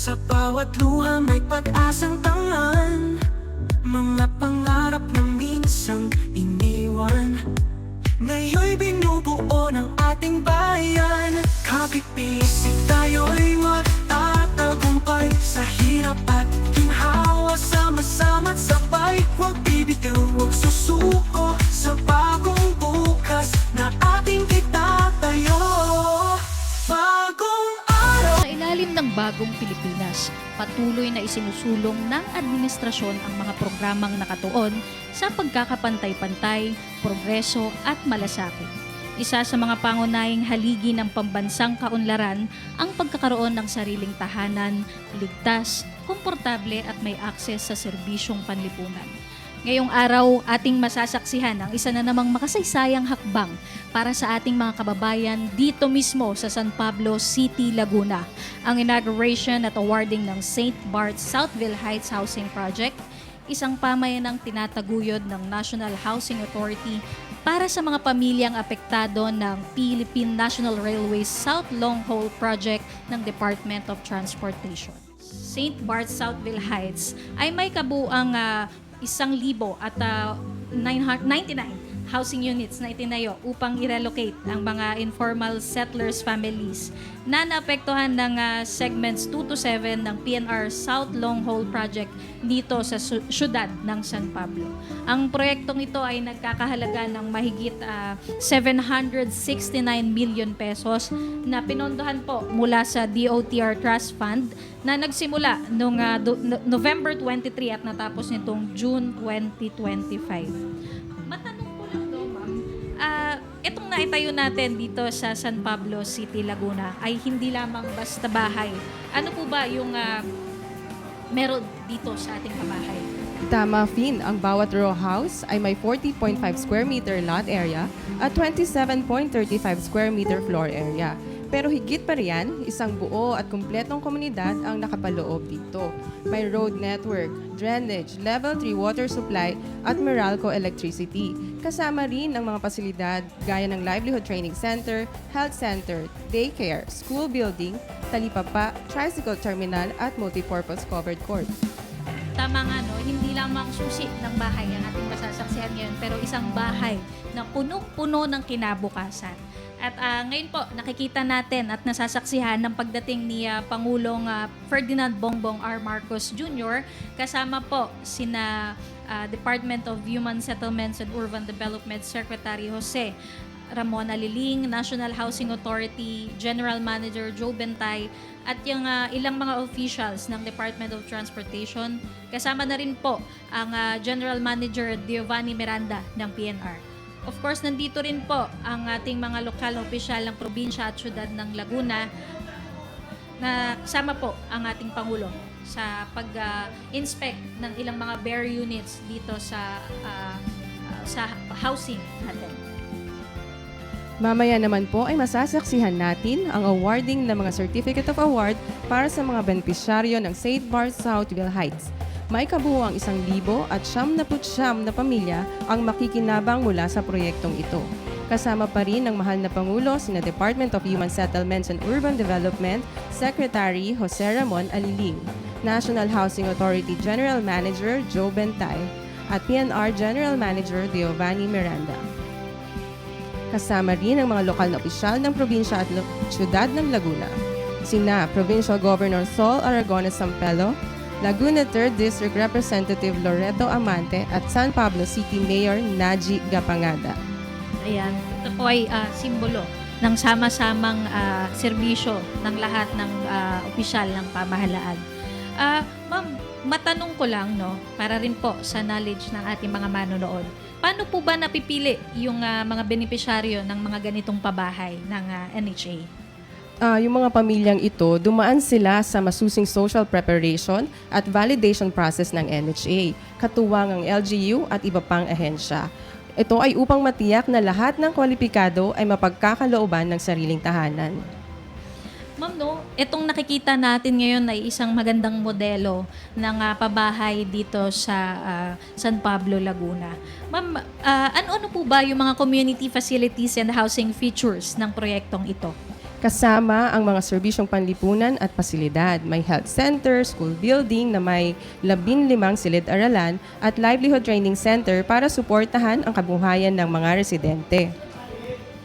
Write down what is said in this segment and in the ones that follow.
Sa bawat luha may pag-asang tangan Mga pangarap na minsang iniwan. Ngayon'y binubuo ng ating bayan. Kapit-pisik tayo'y magtatagumpay Sa hirap at ginhawa. Sama-sama't sabay Huwag bibitaw, huwag patuloy na isinusulong ng administrasyon ang mga programang nakatuon sa pagkakapantay-pantay, progreso at malasakit. Isa sa mga pangunahing haligi ng pambansang kaunlaran ang pagkakaroon ng sariling tahanan, ligtas, komportable at may akses sa serbisyong panlipunan. Ngayong araw, ating masasaksihan ang isa na namang makasaysayang hakbang para sa ating mga kababayan dito mismo sa San Pablo City, Laguna. Ang inauguration at awarding ng St. Bart's Southville Heights Housing Project, isang pamayanang tinataguyod ng National Housing Authority para sa mga pamilyang apektado ng Philippine National Railways South Long Haul Project ng Department of Transportation. St. Bart's Southville Heights ay may kabuang ah, isang libo at ah, 999 housing units na itinayo upang i-relocate ang mga informal settlers families na naapektuhan ng ah, segments 2 to 7 ng PNR South Long Haul Project dito sa su- syudad ng San Pablo. Ang proyektong ito ay nagkakahalaga ng mahigit ah, 769 million pesos na pinondohan po mula sa DOTR Trust Fund na nagsimula noong ah, do- no- November 23 at natapos nitong June 2025. Naitayo natin dito sa San Pablo City, Laguna ay hindi lamang basta bahay. Ano po ba yung ah, meron dito sa ating pabahay? Tama, Fin. Ang bawat row house ay may 40.5 square meter lot area at 27.35 square meter floor area. Pero higit pa riyan, isang buo at kumpletong komunidad ang nakapaloob dito. May road network, drainage, level 3 water supply at Meralco electricity. Kasama rin ang mga pasilidad gaya ng livelihood training center, health center, daycare, school building, talipapa, tricycle terminal at multipurpose covered court. Tama nga, no? Hindi lamang susi ng bahay ang ating masasaksihan ngayon, pero isang bahay na punong-puno ng kinabukasan. At ah, ngayon po, nakikita natin at nasasaksihan ng pagdating ni ah, Pangulong ah, Ferdinand Bongbong R. Marcos Jr. kasama po sina ah, Department of Human Settlements and Urban Development Secretary Jose Ramon Aliling, National Housing Authority General Manager Joe Bentay, at yung ah, ilang mga officials ng Department of Transportation. Kasama na rin po ang ah, General Manager Giovanni Miranda ng PNR. Of course, nandito rin po ang ating mga lokal na opisyal ng probinsya at syudad ng Laguna na kasama po ang ating Pangulo sa pag-inspect ng ilang mga bare units dito sa ah, ah, sa housing natin. Mamaya naman po ay masasaksihan natin ang awarding ng mga Certificate of Award para sa mga benepisyaryo ng St. Bart's Southville Heights. May kabuuang isang libo at siyam na putsyam na pamilya ang makikinabang mula sa proyektong ito. Kasama pa rin ng mahal na Pangulo sina Department of Human Settlements and Urban Development Secretary Jose Ramon Aliling, National Housing Authority General Manager Joe Bentay, at PNR General Manager Giovanni Miranda. Kasama rin ang mga lokal na opisyal ng probinsya at siyudad ng Laguna. Sina Provincial Governor Sol Aragones Sampelo, Laguna 3rd District Representative Loreto Amante at San Pablo City Mayor Naji Gapangada. Ayan, ito po ay ah, simbolo ng sama-samang ah, serbisyo ng lahat ng ah, opisyal ng pamahalaan. Ah, ma'am, matanong ko lang, no, para rin po sa knowledge ng ating mga manonood. Paano po ba napipili yung ah, mga benepisyaryo ng mga ganitong pabahay ng ah, NHA? Ah, yung mga pamilyang ito, dumaan sila sa masusing social preparation at validation process ng NHA, katuwang ang LGU at iba pang ahensya. Ito ay upang matiyak na lahat ng kwalipikado ay mapagkakalooban ng sariling tahanan. Ma'am, no, itong nakikita natin ngayon ay isang magandang modelo ng ah, pabahay dito sa ah, San Pablo, Laguna. Ma'am, ah, ano-ano po ba yung mga community facilities and housing features ng proyektong ito? kasama ang mga serbisyong panlipunan at pasilidad. May health center, school building na may 15 silid-aralan at livelihood training center para suportahan ang kabuhayan ng mga residente.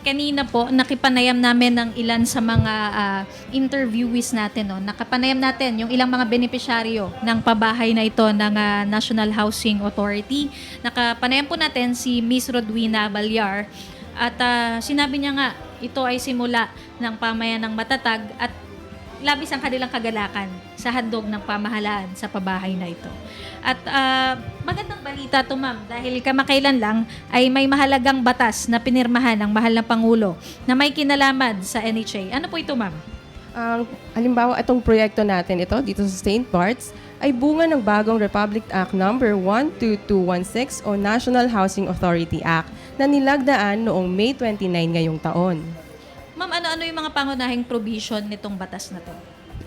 Kanina po, nakipanayam namin ng ilan sa mga ah, interviewees natin. No? Nakapanayam natin yung ilang mga benepisyaryo ng pabahay na ito ng ah, National Housing Authority. Nakapanayam po natin si Miss Rodwina Balyar. At ah, sinabi niya nga, ito ay simula ng pamayan ng matatag at labis ang kanilang kagalakan sa handog ng pamahalaan sa pabahay na ito. At ah, magandang balita to ma'am dahil kamakailan lang ay may mahalagang batas na pinirmahan ng mahal na Pangulo na may kinalaman sa NHA. Ano po ito ma'am? Ang halimbawa itong proyekto natin ito dito sa St. Bart's ay bunga ng bagong Republic Act number 12216 o National Housing Authority Act na nilagdaan noong May 29 ngayong taon. Ma'am, ano-ano yung mga pangunahing provision nitong batas na to?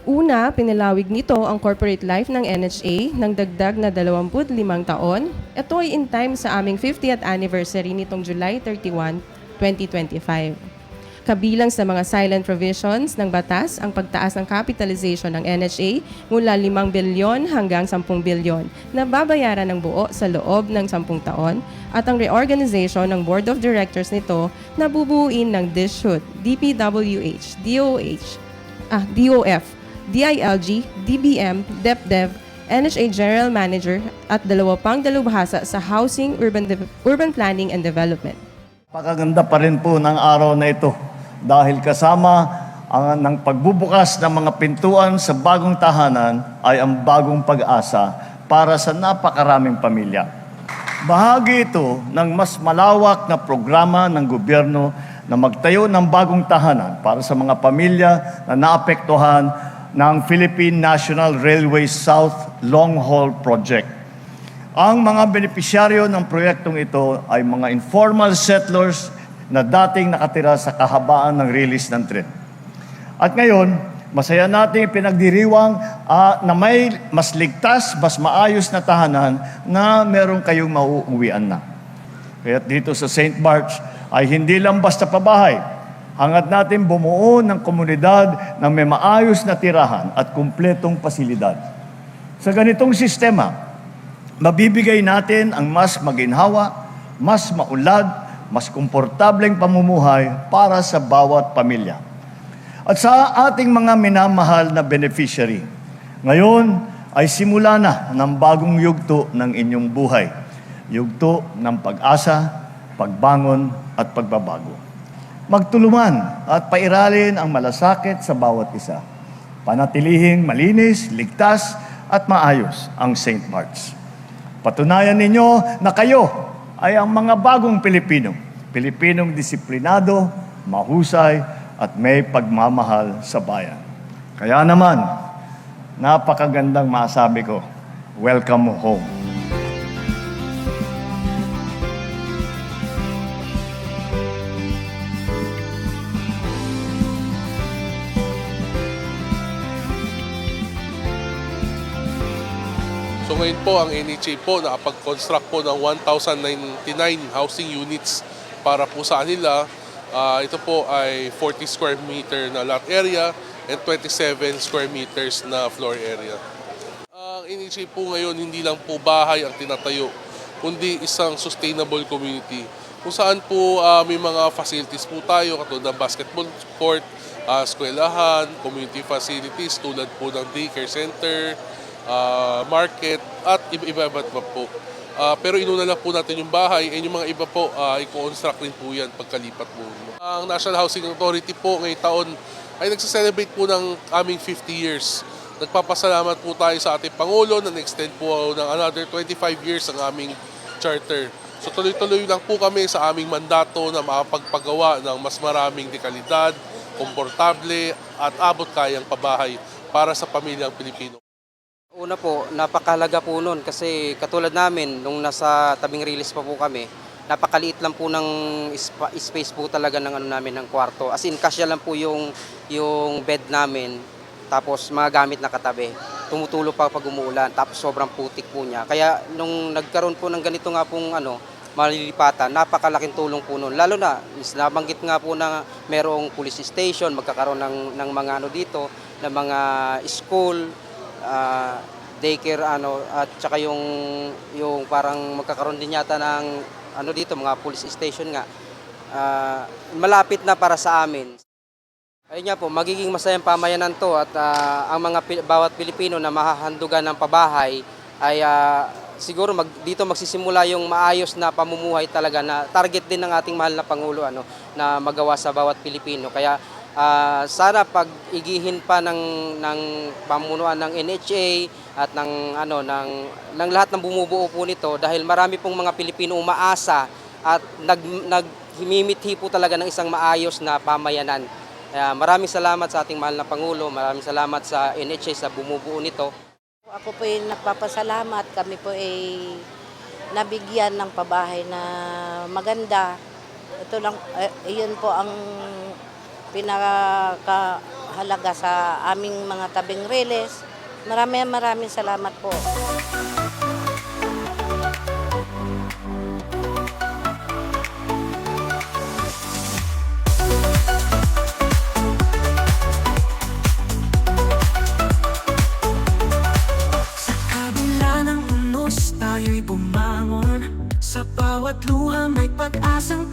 Una, pinalawig nito ang corporate life ng NHA ng dagdag na 25 taon. Ito ay in time sa aming 50th anniversary nitong July 31, 2025. Kabilang sa mga silent provisions ng batas ang pagtaas ng capitalization ng NHA mula 5 bilyon hanggang 10 bilyon na babayaran ng buo sa loob ng 10 taon at ang reorganization ng Board of Directors nito na bubuuin ng DISHUT, DPWH, DOH, ah, DOF, DILG, DBM, DepDev, NHA General Manager at dalawa pang dalubhasa sa Housing, Urban, Dev- Urban Planning and Development. Pakaganda pa rin po ng araw na ito dahil kasama ang ng pagbubukas ng mga pintuan sa bagong tahanan ay ang bagong pag-asa para sa napakaraming pamilya. Bahagi ito ng mas malawak na programa ng gobyerno na magtayo ng bagong tahanan para sa mga pamilya na naapektuhan ng Philippine National Railway South Long Haul Project. Ang mga benepisyaryo ng proyektong ito ay mga informal settlers na dating nakatira sa kahabaan ng release ng tren. At ngayon, masaya nating pinagdiriwang ah, na may mas ligtas, mas maayos na tahanan na meron kayong mauuwian na. Kaya dito sa St. Bart's ay hindi lang basta pabahay. Hangad natin bumuo ng komunidad na may maayos na tirahan at kumpletong pasilidad. Sa ganitong sistema, mabibigay natin ang mas maginhawa, mas maulad, mas komportableng pamumuhay para sa bawat pamilya. At sa ating mga minamahal na beneficiary, ngayon ay simula na ng bagong yugto ng inyong buhay. Yugto ng pag-asa, pagbangon at pagbabago. Magtulungan at pairalin ang malasakit sa bawat isa. Panatilihing malinis, ligtas at maayos ang St. Mark's. Patunayan ninyo na kayo ay ang mga bagong Pilipino. Pilipinong disiplinado, mahusay, at may pagmamahal sa bayan. Kaya naman, napakagandang masabi ko, welcome home. So ngayon po ang NHA po nakapag-construct po ng 1,099 housing units para po sa kanila. Ah, ito po ay 40 square meter na lot area and 27 square meters na floor area. Ang NHA po ngayon hindi lang po bahay ang tinatayo, kundi isang sustainable community kung saan po ah, may mga facilities po tayo katulad ng basketball court, uh, eskwelahan, community facilities tulad po ng daycare center, ah, market at iba-iba iba pa po. Ah, pero inuna lang po natin yung bahay and yung mga iba po uh, i-construct rin po yan pagkalipat po. Ang National Housing Authority po ngayong taon ay nagsa-celebrate po ng aming 50 years. Nagpapasalamat po tayo sa ating Pangulo na extend po ng another 25 years ang aming charter. So tuloy-tuloy lang po kami sa aming mandato na makapagpagawa ng mas maraming dekalidad, komportable at abot kayang pabahay para sa pamilyang Pilipino. Una po, napakahalaga po nun kasi katulad namin, nung nasa tabing release pa po kami, napakaliit lang po ng spa- space po talaga ng ano namin ng kwarto. As in, kasya lang po yung, yung bed namin, tapos mga gamit na katabi. Tumutulo pa pag umuulan, tapos sobrang putik po niya. Kaya nung nagkaroon po ng ganito nga pong ano, malilipatan, napakalaking tulong po nun. Lalo na, is nabanggit nga po na merong police station, magkakaroon ng, ng mga ano dito, ng mga school, ah, daycare ano at saka yung yung parang magkakaroon din yata ng ano dito mga police station nga Ah, malapit na para sa amin. Ayun nga po, magiging masayang pamayanan to at ah, ang mga bawat Pilipino na mahahandugan ng pabahay ay ah, siguro mag, dito magsisimula yung maayos na pamumuhay talaga na target din ng ating mahal na Pangulo ano, na magawa sa bawat Pilipino. Kaya ah, sana pag igihin pa ng, ng pamunuan ng NHA at ng, ano, ng, ng lahat ng bumubuo po nito dahil marami pong mga Pilipino umaasa at nag, naghimimithi po talaga ng isang maayos na pamayanan. Kaya maraming salamat sa ating mahal na Pangulo, maraming salamat sa NHA sa bumubuo nito. Ako po ay nagpapasalamat. Kami po ay nabigyan ng pabahay na maganda. Ito lang, eh, iyon po ang pinakahalaga sa aming mga tabing riles. Maraming maraming salamat po. Tayo'y bumangon Sa bawat luha may pag-asang